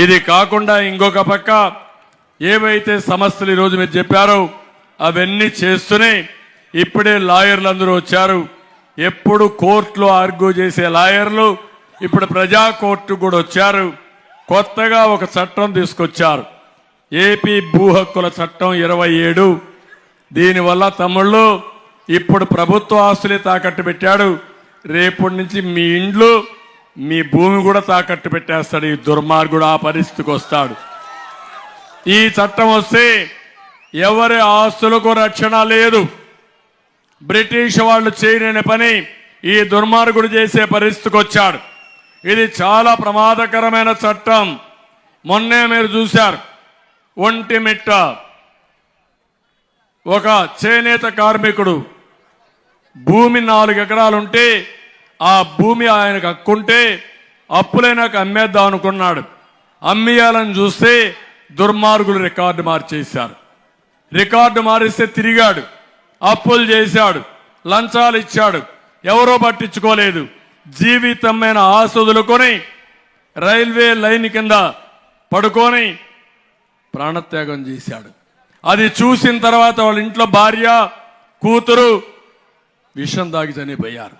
ఇది కాకుండా ఇంకొక పక్క ఏవైతే సమస్యలు ఈరోజు మీరు చెప్పారో అవన్నీ చేస్తూనే ఇప్పుడే లాయర్లు అందరూ వచ్చారు. ఎప్పుడు కోర్టులో ఆర్గ్యూ చేసే లాయర్లు ఇప్పుడు ప్రజా కోర్టు కూడా వచ్చారు. కొత్తగా ఒక చట్టం తీసుకొచ్చారు. ఏపీ భూ హక్కుల చట్టం ఇరవై ఏడు. దీనివల్ల తమ్ముళ్ళు ఇప్పుడు ప్రభుత్వ ఆస్తులే తాకట్టు పెట్టాడు. రేపటి నుంచి మీ ఇండ్లు మీ భూమి కూడా తాకట్టు పెట్టేస్తాడు ఈ దుర్మార్గుడు ఆ పరిస్థితికి వస్తాడు. ఈ చట్టం వస్తే ఎవరి ఆస్తులకు రక్షణ లేదు. బ్రిటిష్ వాళ్ళు చేయలేని పని ఈ దుర్మార్గుడు చేసే పరిస్థితికి వచ్చాడు. ఇది చాలా ప్రమాదకరమైన చట్టం. మొన్నే మీరు చూశారు ఒంటిమిట్ట ఒక చేనేత కార్మికుడు భూమి నాలుగు ఎకరాలుంటే ఆ భూమి ఆయనకు హక్కుంటే అప్పులైనాక అమ్మేద్దాం అనుకున్నాడు. అమ్మేయాలని చూస్తే దుర్మార్గులు రికార్డు మార్చేశారు. రికార్డు మారిస్తే తిరిగాడు. అప్పులు చేశాడు. లంచాలు ఇచ్చాడు. ఎవరో పట్టించుకోలేదు. జీవితమైన ఆస్వదులుకొని రైల్వే లైన్ కింద పడుకొని ప్రాణత్యాగం చేశాడు. అది చూసిన తర్వాత వాళ్ళ ఇంట్లో భార్య కూతురు విషం దాగి చనిపోయారు.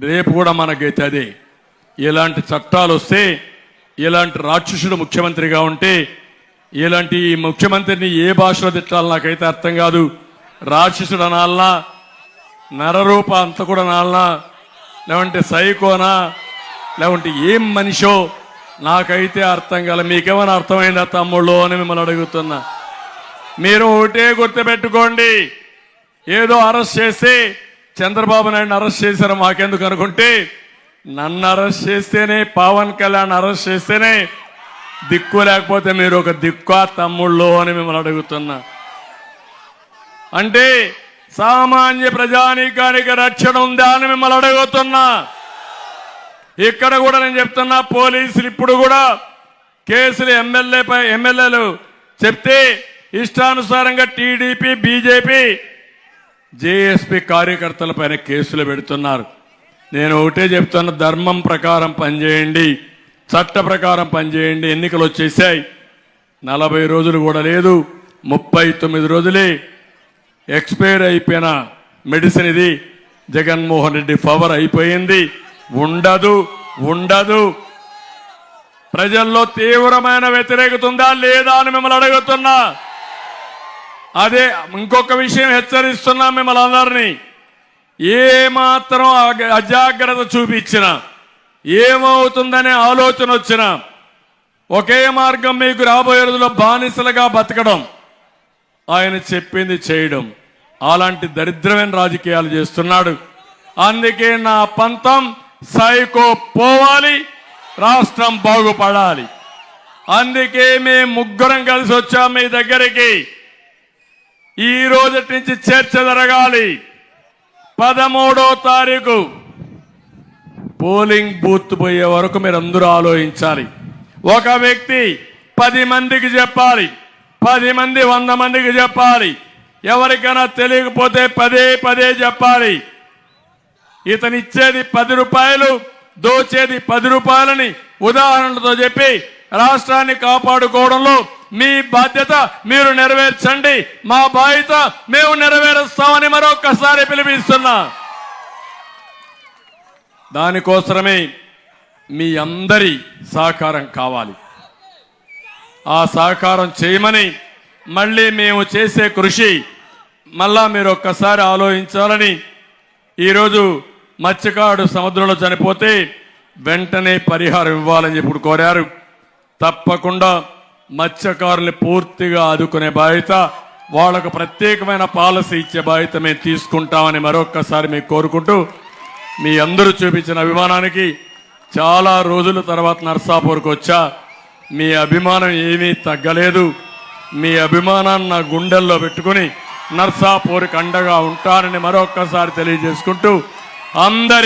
రేపు కూడా మనకైతే అదే. ఇలాంటి చట్టాలు వస్తే ఇలాంటి రాక్షసుడు ముఖ్యమంత్రిగా ఉంటే ఇలాంటి ఈ ముఖ్యమంత్రిని ఏ భాషలో తిట్టాలి నాకైతే అర్థం కాదు. రాక్షసుడు అనాలనా? నరరూప అంత కూడా అనాలనా? లేవంటే సైకోనా? లేవంటే ఏం మనిషో? నాకైతే అర్థం కాల. మీకేమైనా అర్థమైందా తమ్ముళ్ళు అని మిమ్మల్ని అడుగుతున్నా. మీరు ఒకటే గుర్తుపెట్టుకోండి. ఏదో అరెస్ట్ చేస్తే చంద్రబాబు నాయుడు అరెస్ట్ చేశారు మాకెందుకు అనుకుంటే? నన్ను అరెస్ట్ చేస్తేనే పవన్ కళ్యాణ్ అరెస్ట్ చేస్తేనే దిక్కు లేకపోతే మీరు ఒక దిక్కు తమ్ముళ్ళు అని మిమ్మల్ని అడుగుతున్నా. అంటే సామాన్య ప్రజానీకానికి రక్షణ ఉందా అని మిమ్మల్ని అడుగుతున్నా. ఇక్కడ కూడా నేను చెప్తున్నా పోలీసులు ఇప్పుడు కూడా కేసులు ఎమ్మెల్యే పై ఎమ్మెల్యేలు చెప్తే ఇష్టానుసారంగా టీడీపీ బీజేపీ జేఎస్పీ కార్యకర్తల పైన కేసులు పెడుతున్నారు. నేను ఒకటే చెప్తున్న ధర్మం ప్రకారం పనిచేయండి చట్ట ప్రకారం పనిచేయండి. ఎన్నికలు వచ్చేసాయి. నలభై రోజులు కూడా లేదు. ముప్పై తొమ్మిది రోజులే ఎక్స్పైర్ అయిపోయిన మెడిసిన్ ఇది. జగన్మోహన్ రెడ్డి పవర్ అయిపోయింది. ఉండదు ఉండదు. ప్రజల్లో తీవ్రమైన వ్యతిరేకత ఉందా లేదా అని మిమ్మల్ని అడుగుతున్నా. అదే ఇంకొక విషయం హెచ్చరిస్తున్నా మిమ్మల్ని అందరినీ. ఏమాత్రం అగ- అజాగ్రత్త చూపించినా ఏమవుతుందనే ఆలోచన వచ్చినా ఒకే మార్గం మీకు రాబోయే రోజుల్లో బానిసలుగా బతకడం ఆయన చెప్పింది చేయడం. అలాంటి దరిద్రమైన రాజకీయాలు చేస్తున్నాడు. అందుకే నా పంతం సైకో పోవాలి రాష్ట్రం బాగుపడాలి. అందుకే మేము ముగ్గురం కలిసి వచ్చాం మీ దగ్గరికి. ఈ రోజు నుంచి చర్చ జరగాలి. పదమూడో తారీఖు. పోలింగ్ బూత్ పోయే వరకు మీరు అందరూ ఆలోచించాలి. ఒక వ్యక్తి పది మందికి చెప్పాలి. పది మంది వంద మందికి చెప్పాలి. ఎవరికైనా తెలియకపోతే పదే పదే చెప్పాలి. ఇతనిచ్చేది పది రూపాయలు దోచేది పది రూపాయలని ఉదాహరణలతో చెప్పి రాష్ట్రాన్ని కాపాడుకోవడంలో మీ బాధ్యత మీరు నెరవేర్చండి. మా బాధ్యత మేము నెరవేరుస్తామని మరొకసారి పిలిపిస్తున్నా. దానికోసమే మీ అందరి సహకారం కావాలి. ఆ సహకారం చేయమని మళ్ళీ మేము చేసే కృషి మళ్ళా మీరు ఒక్కసారి ఆలోచించాలని ఈరోజు మత్స్యకారుడు సముద్రంలో చనిపోతే వెంటనే పరిహారం ఇవ్వాలని చెప్పి ఇప్పుడు కోరారు. తప్పకుండా మత్స్యకారులు పూర్తిగా ఆదుకునే బాధ్యత వాళ్ళకు ప్రత్యేకమైన పాలసీ ఇచ్చే బాధ్యత మేము తీసుకుంటామని మరొక్కసారి మీకు కోరుకుంటూ మీ అందరూ చూపించిన అభిమానానికి చాలా రోజుల తర్వాత నర్సాపూర్కి వచ్చా. మీ అభిమానం ఏమీ తగ్గలేదు. మీ అభిమానాన్ని నా గుండెల్లో పెట్టుకుని నర్సాపూర్కి అండగా ఉంటానని మరొక్కసారి తెలియజేసుకుంటూ అందరి